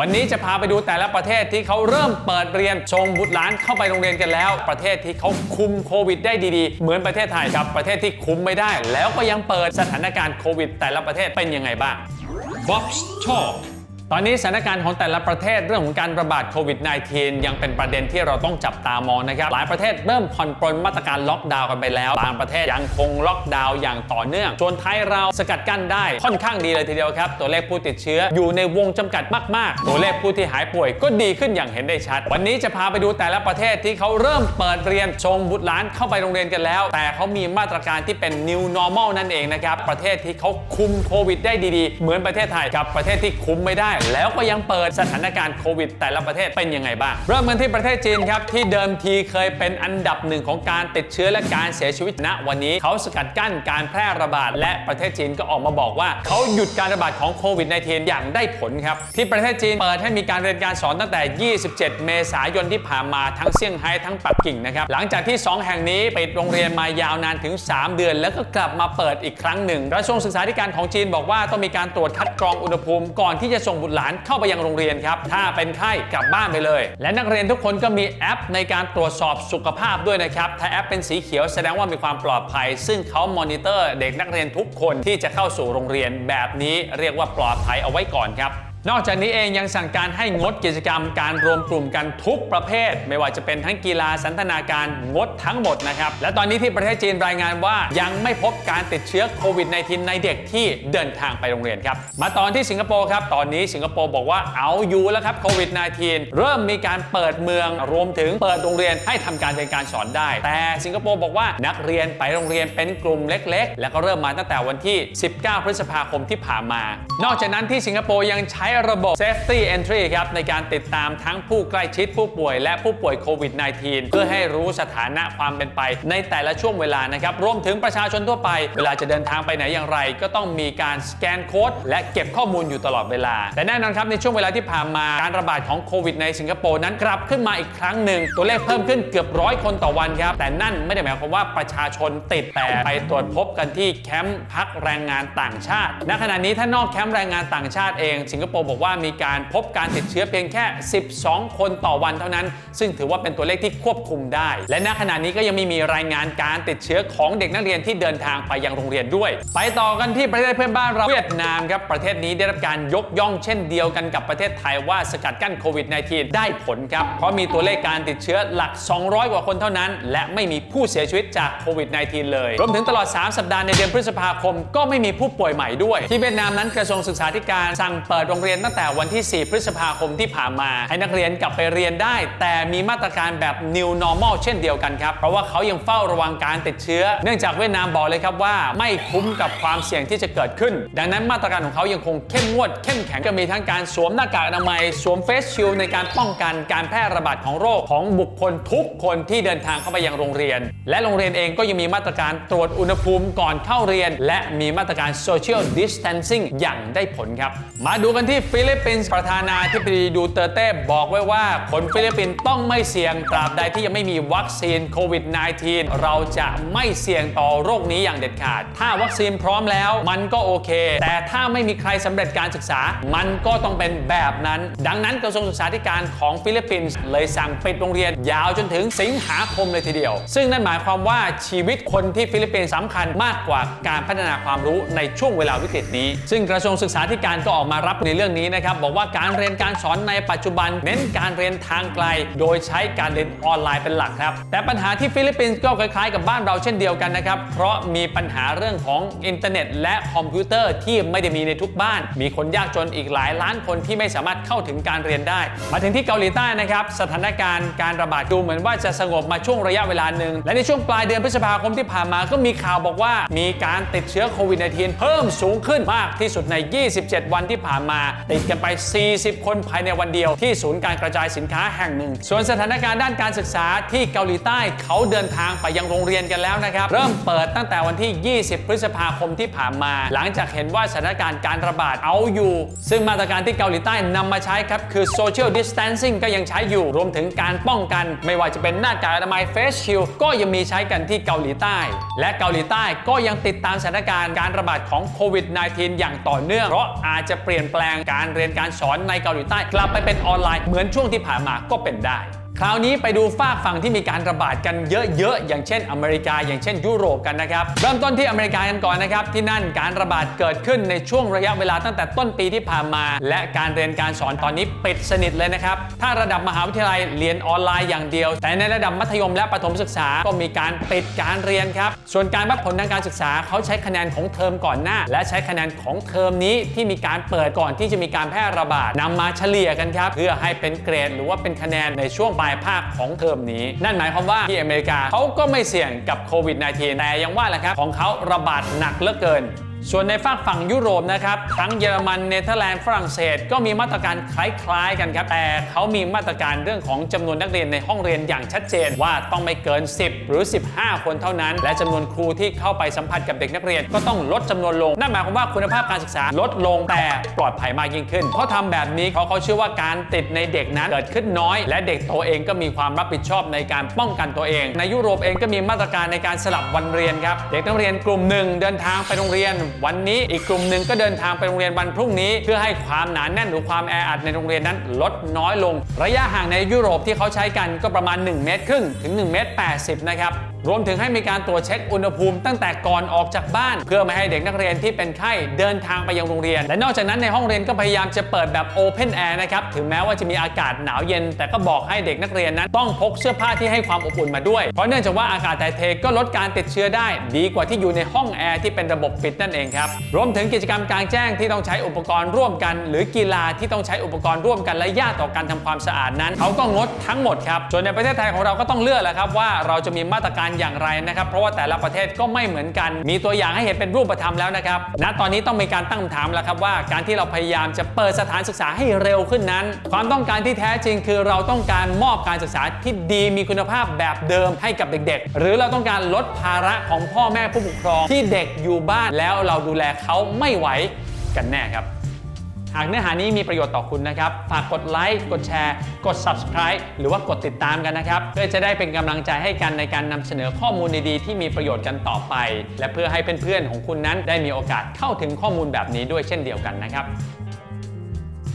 วันนี้จะพาไปดูแต่ละประเทศที่เขาเริ่มเปิดเรียนชงบุตรหลานเข้าไปโรงเรียนกันแล้ว ประเทศที่เขาคุมโควิดได้ดีๆ เหมือนประเทศไทยกับประเทศที่คุมไม่ได้ แล้วก็ยังเปิดสถานการณ์โควิด แต่ละประเทศเป็นยังไงบ้าง Box Talk ตอนนี้สถานการณ์ของแต่ละประเทศเรื่องของการระบาดโควิด -19 ยังเป็นประเด็นที่เราต้องจับตามองนะครับ หลายประเทศเริ่มผ่อนปรนมาตรการล็อกดาวน์กันไปแล้ว บางประเทศยังคงล็อกดาวน์อย่างต่อเนื่องส่วนไทยเราสกัดกั้นได้ค่อนข้างดีเลยทีเดียวครับ ตัวเลขผู้ติดเชื้ออยู่ในวงจำกัดมาก ๆ ตัวเลขผู้ที่หายป่วยก็ดีขึ้นอย่างเห็นได้ชัด วันนี้จะพาไปดูแต่ละประเทศที่เขาเริ่มเปิดเรียนส่งบุตรหลานเข้าไปโรงเรียนกันแล้ว แต่เขามีมาตรการที่เป็น new normal นั่นเองนะครับประเทศที่เขาคุมโควิดได้ดีๆ เหมือนประเทศไทยกับประเทศที่คุมไม่ได้แล้วก็ยังเปิดสถานการณ์โควิด แต่ละประเทศเป็นยังไงบ้าง เริ่มกันที่ประเทศจีนครับ ที่เดิมทีเคยเป็นอันดับหนึ่งของการติดเชื้อและการเสียชีวิตณวันนี้ เขาสกัดกั้นการแพร่ระบาด และประเทศจีนก็ออกมาบอกว่า เขาหยุดการระบาดของโควิด -19 อย่างได้ผลครับ ที่ประเทศจีนเปิดให้มีการเรียนการสอนตั้งแต่ 27 เมษายนที่ผ่านมาทั้งเซี่ยงไฮ้ทั้งปักกิ่งนะครับหลังจากที่ 2 แห่งนี้ปิดโรงเรียนมายาวนานถึง 3 เดือน แล้วก็กลับมาเปิดอีกครั้งหนึ่งกระทรวงศึกษาธิการของจีนบอกว่าต้องมีการตรวจคัดกรองอุณหภูมิก่อนที่จะส่งบุตรหลานเข้าไปยังโรงเรียนครับ ถ้าเป็นไข้กลับบ้านไปเลย และนักเรียนทุกคนก็มีแอปในการตรวจสอบสุขภาพด้วยนะครับ ถ้าแอปเป็นสีเขียวแสดงว่ามีความปลอดภัย ซึ่งเขามอนิเตอร์เด็กนักเรียนทุกคนที่จะเข้าสู่โรงเรียนแบบนี้เรียกว่าปลอดภัยเอาไว้ก่อนครับ นอกจากนี้เองยังสั่งการให้งดกิจกรรมการรวมกลุ่มกันทุกประเภท ไม่ว่าจะเป็นทั้งกีฬาสันทนาการงดทั้งหมดนะครับ และตอนนี้ที่ประเทศจีนรายงานว่ายังไม่พบการติดเชื้อโควิด -19 ในเด็กที่เดินทางไปโรงเรียนครับ มาตอนที่สิงคโปร์ครับ ตอนนี้สิงคโปร์บอกว่าเอาอยู่แล้วครับโควิด -19 เริ่มมีการเปิดเมืองรวมถึงเปิดโรงเรียนให้ทำการเรียนการสอนได้ แต่สิงคโปร์บอกว่านักเรียนไปโรงเรียนเป็นกลุ่มเล็ก ๆ และก็เริ่มมาตั้งแต่วันที่ 19 พฤษภาคมที่ผ่านมา นอกจากนั้นที่สิงคโปร์ยังใช้ระบบ Safety Entry ครับในการติดตามทั้งผู้ใกล้ชิดผู้ป่วยและผู้ป่วยโควิด -19 เพื่อให้รู้สถานะความเป็นไป ในแต่ละช่วงเวลานะครับรวมถึงประชาชนทั่วไป เวลาจะเดินทางไปไหนอย่างไร ก็ต้องมีการสแกนโค้ดและเก็บข้อมูลอยู่ตลอดเวลา แต่แน่นอนครับในช่วงเวลาที่ผ่านมาการระบาดของโควิดในสิงคโปร์นั้นกลับขึ้นมาอีกครั้งหนึ่งตัวเลขเพิ่มขึ้นเกือบร้อยคนต่อวันครับแต่นั่นไม่ได้หมายความว่าประชาชนติดแต่ไปตรวจพบกันที่แคมป์พักแรงงานต่างชาติณขณะนี้ถ้านอกแคมป์แรงงานต่างชาติเองสิงคโปร์บอกว่ามีการพบการติดเชื้อเพียงแค่ 12 คนต่อวันเท่านั้น ซึ่งถือว่าเป็นตัวเลขที่ควบคุมได้ และณขณะนี้ก็ยังไม่มีรายงานการติดเชื้อของเด็กนักเรียนที่เดินทางไปยังโรงเรียนด้วย ไปต่อกันที่ประเทศเพื่อนบ้านเราเวียดนามครับประเทศนี้ได้รับการยกย่องเช่นเดียวกันกับประเทศไทยว่าสกัดกั้นโควิด -19 ได้ผลครับเพราะมีตัวเลขการติดเชื้อหลัก 200 กว่าคนเท่านั้น และไม่มีผู้เสียชีวิตจากโควิด -19 เลย รวมถึงตลอด 3 สัปดาห์ในเดือนพฤษภาคม ก็ไม่มีผู้ป่วยใหม่ด้วย ที่เวียดนามนั้นกระทรวงศึกษาธิการสั่งเปิดโรงเรียนตั้งแต่วันที่ 4 พฤษภาคมที่ผ่านมา ให้นักเรียนกลับไปเรียนได้ แต่มีมาตรการแบบ new normal เช่นเดียวกันครับ เพราะว่าเขายังเฝ้าระวังการติดเชื้อ เนื่องจากเวียดนามบอกเลยครับว่า ไม่คุ้มกับความเสี่ยงที่จะเกิดขึ้น ดังนั้นมาตรการของเขายังคงเข้มงวดเข้มแข็งก็มีทั้งการสวมหน้ากากอนามัยสวมเฟสชิลในการป้องกันการแพร่ระบาดของโรคของบุคคลทุกคนที่เดินทางเข้าไปยังโรงเรียน และโรงเรียนเองก็ยังมีมาตรการตรวจอุณหภูมิก่อนเข้าเรียน และมีมาตรการ social distancing อย่างได้ผลครับ มาดูกันที่ฟิลิปปินส์ประธานาธิบดีดูเตเต้บอกไว้ว่า คนฟิลิปปินส์ต้องไม่เสี่ยงตราบใดที่ยังไม่มีวัคซีนโควิด -19 เราจะไม่เสี่ยงต่อโรคนี้อย่างเด็ดขาด ถ้าวัคซีนพร้อมแล้วมันก็โอเค แต่ถ้าไม่มีใครสำเร็จการศึกษา มันก็ต้องเป็นแบบนั้น ดังนั้นกระทรวงศึกษาธิการของฟิลิปปินส์เลยสั่งปิดโรงเรียนยาวจนถึงสิงหาคมเลยทีเดียว ซึ่งนั่นหมายความว่าชีวิตคนที่ฟิลิปปินส์สำคัญมากกว่าการพัฒนาความรู้ในช่วงเวลาวิกฤตนี้ ซึ่งกระทรวงศึกษาธิการก็ออกมารับในเรื่องนี้นะครับบอกว่าการเรียนการสอนในปัจจุบัน เน้นการเรียนทางไกล โดยใช้การเรียนออนไลน์เป็นหลักครับ แต่ปัญหาที่ฟิลิปปินส์ก็คล้ายๆ กับบ้านเราเช่นเดียวกันนะครับ เพราะมีปัญหาเรื่องของอินเทอร์เน็ต และคอมพิวเตอร์ที่ไม่ได้มีในทุกบ้าน มีคนยากจนอีกหลายล้านคนที่ไม่สามารถเข้าถึงการเรียนได้ มาถึงที่เกาหลีใต้นะครับสถานการณ์การระบาดดูเหมือนว่าจะสงบมาช่วงระยะเวลาหนึ่งและในช่วงปลายเดือนพฤษภาคมที่ผ่านมาก็มีข่าวบอกว่า มีการติดเชื้อโควิด -19 เพิ่มสูงขึ้นมากที่สุดใน 27 วันที่ผ่านมาติดกันไป 40 คนภายในวันเดียวที่ศูนย์การกระจายสินค้าแห่งหนึ่ง ส่วนสถานการณ์ด้านการศึกษาที่เกาหลีใต้เขาเดินทางไปยังโรงเรียนกันแล้วนะครับ เริ่มเปิดตั้งแต่วันที่ 20 พฤษภาคมที่ผ่านมา หลังจากเห็นว่าสถานการณ์การระบาดเอาอยู่ ซึ่งมาตรการที่เกาหลีใต้นำมาใช้ครับ คือ social distancing ก็ยังใช้อยู่รวมถึงการป้องกัน ไม่ว่าจะเป็นหน้ากากอนามัย face shield ก็ยังมีใช้กันที่เกาหลีใต้ และเกาหลีใต้ก็ยังติดตามสถานการณ์การระบาดของโควิด -19 อย่างต่อเนื่องเพราะอาจจะเปลี่ยนแปลงการเรียนการสอนในเกาหลีใต้กลับไปเป็นออนไลน์เหมือนช่วงที่ผ่านมาก็เป็นได้ คราวนี้ไปดูฝากฝั่งที่มีการระบาดกันเยอะๆ อย่างเช่นอเมริกา อย่างเช่นยุโรปกันนะครับ เริ่มต้นที่อเมริกากันก่อนนะครับ ที่นั่นการระบาดเกิดขึ้นในช่วงระยะเวลาตั้งแต่ต้นปีที่ผ่านมา และการเรียนการสอนตอนนี้ปิดสนิทเลยนะครับ ถ้าระดับมหาวิทยาลัยเรียนออนไลน์อย่างเดียว แต่ในระดับมัธยมและประถมศึกษาก็มีการปิดการเรียนครับ ส่วนการวัดผลทางการศึกษาเขาใช้คะแนนของเทอมก่อนหน้า และใช้คะแนนของเทอมนี้ที่มีการเปิดก่อนที่จะมีการแพร่ระบาดนำมาเฉลี่ยกันครับเพื่อให้เป็นเกรด หรือว่าเป็นคะแนนในช่วงปลายภาคของเทอมนี้ นั่นหมายความว่าที่อเมริกาเขาก็ไม่เสี่ยงกับโควิด -19 แต่ยังว่าแหละครับของเขาระบาดหนักเหลือเกิน ส่วนในฝากฝั่งยุโรปนะครับทั้งเยอรมันเนเธอร์แลนด์ฝรั่งเศส ก็มีมาตรการคล้ายๆกันครับแต่เขามีมาตรการเรื่องของจำนวนนักเรียนในห้องเรียนอย่างชัดเจนว่าต้องไม่เกิน 10 หรือ 15 คนเท่านั้น และจำนวนครูที่เข้าไปสัมผัสกับเด็กนักเรียน ก็ต้องลดจำนวนลงนั่นหมายความว่าคุณภาพการศึกษาลดลงแต่ปลอดภัยมากยิ่งขึ้นเขาทำแบบนี้เขาเขาเชื่อว่าการติดในเด็กนั้นเกิดขึ้นน้อย และเด็กโตเองก็มีความรับผิดชอบในการป้องกันตัวเอง ในยุโรปเองก็มีมาตรการในการสลับวันเรียนครับเด็กนักเรียนกลุ่มหนึ่งเดินทางไปโรงเรียนวันนี้อีกกลุ่มหนึ่งก็เดินทางไปโรงเรียนวันพรุ่งนี้ เพื่อให้ความหนาแน่นหรือความแออัดในโรงเรียนนั้นลดน้อยลง ระยะห่างในยุโรปที่เขาใช้กันก็ประมาณ 1 เมตรครึ่งถึง1เมตร80นะครับรวมถึงให้มีการตรวจเช็คอุณหภูมิตั้งแต่ก่อนออกจากบ้าน เพื่อไม่ให้เด็กนักเรียนที่เป็นไข้เดินทางไปยังโรงเรียน และนอกจากนั้นในห้องเรียนก็พยายามจะเปิดแบบโอเพนแอร์นะครับถึงแม้ว่าจะมีอากาศหนาวเย็น แต่ก็บอกให้เด็กนักเรียนนั้นต้องพกเสื้อผ้าที่ให้ความอบอุ่นมาด้วยเพราะเนื่องจากว่าอากาศถ่ายเทก็ลดการติดเชื้อได้ ดีกว่าที่อยู่ในห้องแอร์ที่เป็นระบบปิดนั่นเองครับรวมถึงกิจกรรมกลางแจ้งที่ต้องใช้อุปกรณ์ร่วมกัน หรือกีฬาที่ต้องใช้อุปกรณ์ร่วมกันและยากต่อการทำความสะอาดนั้นเขาก็งดทั้งหมดครับส่วนในประเทศไทยของเราก็ต้องเลือกแหละครับว่าเราจะมีมาตรการอย่างไรนะครับเพราะว่าแต่ละประเทศก็ไม่เหมือนกัน มีตัวอย่างให้เห็นเป็นรูปธรรมแล้วนะครับณตอนนี้ต้องมีการตั้งคำถามแล้วครับว่า การที่เราพยายามจะเปิดสถานศึกษาให้เร็วขึ้นนั้น ความต้องการที่แท้จริงคือเราต้องการมอบการศึกษาที่ดีมีคุณภาพแบบเดิมให้กับเด็ก ๆ หรือเราต้องการลดภาระของพ่อแม่ผู้ปกครองที่เด็กอยู่บ้านแล้วเราดูแลเขาไม่ไหวกันแน่ครับ หากเนื้อหานี้มีประโยชน์ต่อคุณนะครับ ฝากกดไลค์กดแชร์ กด subscribe หรือว่ากดติดตามกันนะครับ เพื่อจะได้เป็นกำลังใจให้กันในการนำเสนอข้อมูลดีๆ ที่มีประโยชน์กันต่อไป และเพื่อให้เพื่อนๆของคุณนั้นได้มีโอกาสเข้าถึงข้อมูลแบบนี้ด้วยเช่นเดียวกันนะครับ